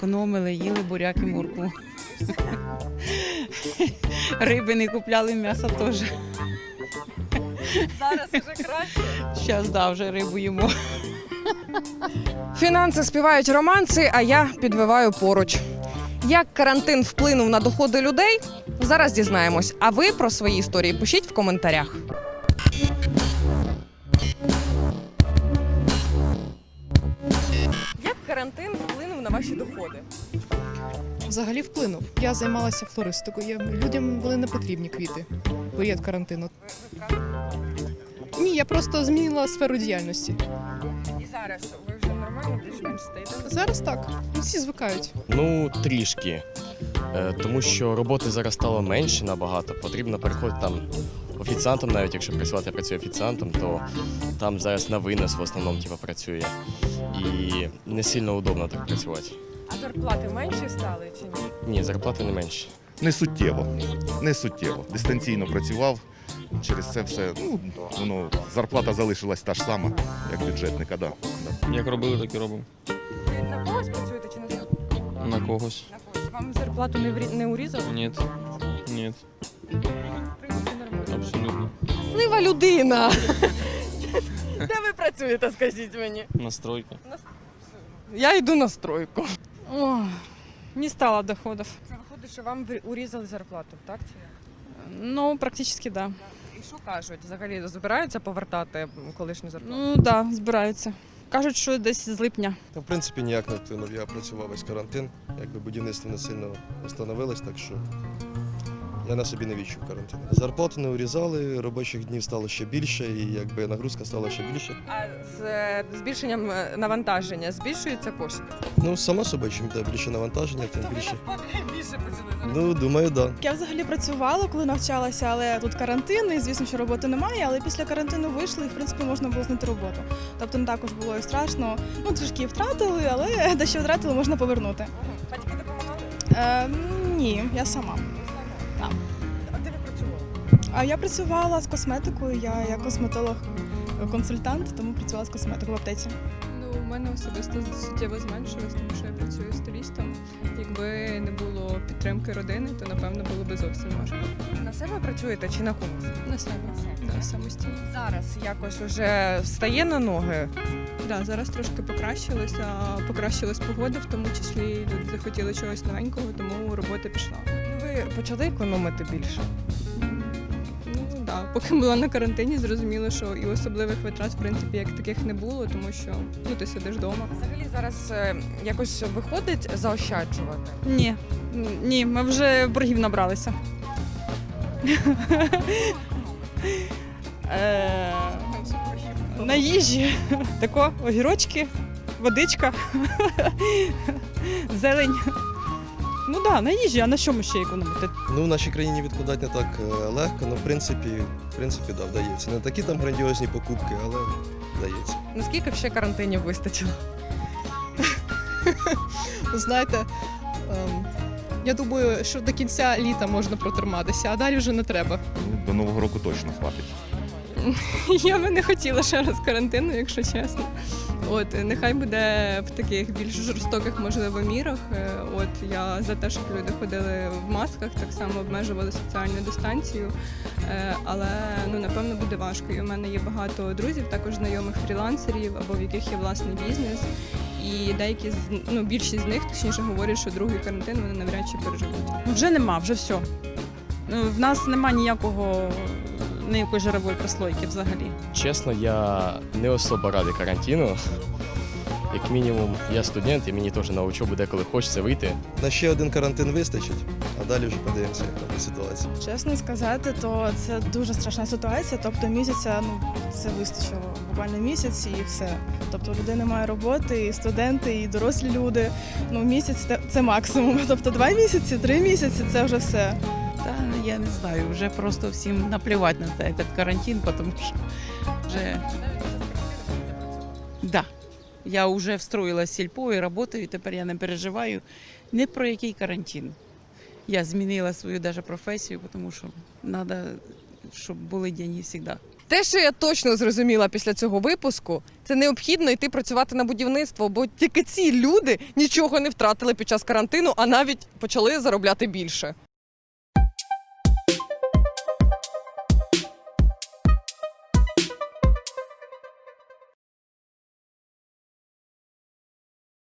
економили, їли буряк і моркву. Риби не купляли, м'ясо теж. Зараз уже краще. Зараз да, вже рибу їмо. Фінанси співають романси, а я підвиваю поруч. Як карантин вплинув на доходи людей? Зараз дізнаємось. А ви про свої історії пишіть в коментарях. Вплинув на ваші доходи? Взагалі вплинув. Я займалася флористикою. Я- Людям були не потрібні квіти. в Період карантину. Ні, я просто змінила сферу діяльності. І зараз ви вже нормально більш-менш стаєте? Зараз так. Всі звикають. Ну, трішки. Е, Тому що роботи зараз стало менше набагато. Потрібно переходити там офіціантом, навіть якщо працювати, я працюю офіціантом, то там зараз на винос в основному типу, працює. І не сильно удобно так працювати. А зарплати менші стали чи ні? Ні, зарплати не менші. Не суттєво. Не суттєво. Дистанційно працював. Через це все, ну, воно, зарплата залишилась та ж сама, як бюджетника, да. да. Як робили, так і робимо. Ви на когось працюєте чи на себе? На когось. На когось. Вам зарплату не, врі... не урізали? Ні. Ні. Абсолютно. Щаслива людина. Де ви працюєте, скажіть мені? Настройка. Я йду на стройку. О, не стало доходів. Це виходить, що вам урізали зарплату, так? Чи як? Ну, практично да. І що кажуть? Взагалі збираються повертати колишню зарплату? Ну да, збираються. Кажуть, що десь з липня. Та, в принципі, ніяк не вплинув. Я працював весь карантин, якби будівництво не сильно остановилось, так що я на собі не відчув карантин. Зарплату не урізали, робочих днів стало ще більше, і якби нагрузка стала ще більше. А з збільшенням е, навантаження збільшуються кошти? Ну, само собою, чим йде більше навантаження, тим більше. більше Ну, думаю, так. Да. Я взагалі працювала, коли навчалася, але тут карантин, і звісно, що роботи немає. Але після карантину вийшли, і в принципі можна було знайти роботу. Тобто не також було і страшно. Ну трішки втратили, але дещо втратили, можна повернути. Батьки допомагали? Е, ні, я сама. Так. А де ви працювали? А я працювала з косметикою. Я я косметолог-консультант, тому працювала з косметикою в аптеці. У мене особисто суттєво зменшилось, тому що я працюю стилістом. Якби не було підтримки родини, то напевно було би зовсім важко. На себе працюєте чи на когось? На себе да, самостійно. Зараз якось уже стає на ноги. Да, зараз трошки покращилося, покращилась погода, в тому числі люди захотіли чогось новенького, тому робота пішла. Ну, Ви почали економити більше? Да, поки була на карантині, зрозуміло, що і особливих витрат в принципі як таких не було, тому що ну ти сидиш вдома. Взагалі зараз е, якось виходить заощаджувати. Ні, ні, ми вже боргів набралися. Е, На їжі. Тако, огірочки, водичка, зелень. Ну так, да, на їжі, а на чому ще економити? Ну, в нашій країні відкладати не так е, легко, але в принципі, в принципі, да, вдається. Не такі там грандіозні покупки, але вдається. Наскільки б ще карантинів вистачило? Ви знаєте, ем, я думаю, що до кінця літа можна протриматися, а далі вже не треба. Ну, До Нового року точно хватить. Я би не хотіла ще раз карантину, якщо чесно. От нехай буде в таких більш жорстоких, можливо, мірах. Е, От я за те, щоб люди ходили в масках, так само обмежували соціальну дистанцію. Е, Але ну напевно буде важко. І у мене є багато друзів, також знайомих фрілансерів або в яких є власний бізнес. І деякі з ну більшість з них точніше говорять, що другий карантин вони навряд чи переживуть. Вже нема, вже все. Ну, В нас нема ніякого ніякої жирової прослойки взагалі. Чесно, я не особо радий карантину. Як мінімум, я студент, і мені теж на учобу деколи хочеться вийти. На ще один карантин вистачить, а далі вже подивимося, яка буде ситуація. Чесно сказати, то це дуже страшна ситуація. Тобто місяця, ну це вистачило буквально місяць і все. Тобто людей немає роботи, і студенти, і дорослі люди. Ну місяць це, це максимум. Тобто два місяці, три місяці це вже все. Я не знаю, вже просто всім наплівати на цей карантин, тому що вже да. Я вже встроїлась в сільпо і працюю, тепер я не переживаю ні про який карантин. Я змінила свою даже професію, тому що треба, щоб були деньги завжди. Те, що я точно зрозуміла після цього випуску, це необхідно йти працювати на будівництво, бо тільки ці люди нічого не втратили під час карантину, а навіть почали заробляти більше.